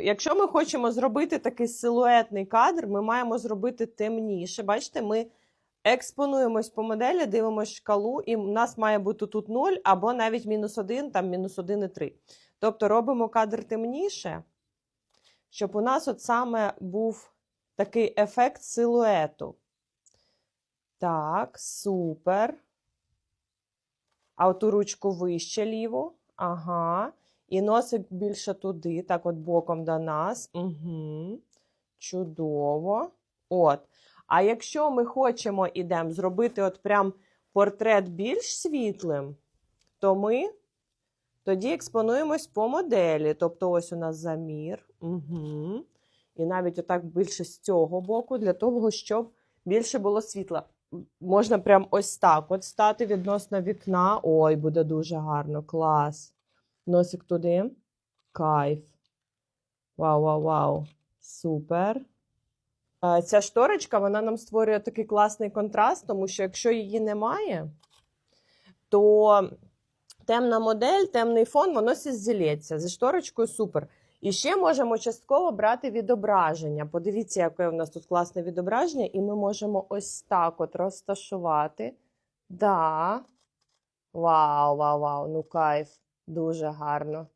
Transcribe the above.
Якщо ми хочемо зробити такий силуетний кадр, ми маємо зробити темніше. Бачите, ми експонуємось по моделі, дивимося шкалу, і в нас має бути тут 0 або навіть мінус 1, там мінус 1,3. Тобто робимо кадр темніше, щоб у нас от саме був такий ефект силуету. Так, супер. А оту ручку вище ліву. Ага. І носик більше туди, так от боком до нас. Угу. Чудово. От. А якщо ми хочемо ідемо зробити от прям портрет більш світлим, то ми тоді експонуємось по моделі. Тобто, ось у нас замір. Угу. І навіть отак більше з цього боку, для того, щоб більше було світла. Можна прям ось так от стати відносно вікна. Ой, буде дуже гарно, клас. Носик туди. Кайф. Вау, вау, вау. Супер. Ця шторочка вона нам створює такий класний контраст, тому що якщо її немає, то темна модель, темний фон, воно зілється. Зі шторочкою супер. І ще можемо частково брати відображення. Подивіться, яке у нас тут класне відображення, і ми можемо ось так от розташувати. Да. Вау, вау, вау, ну кайф. Дуже гарно.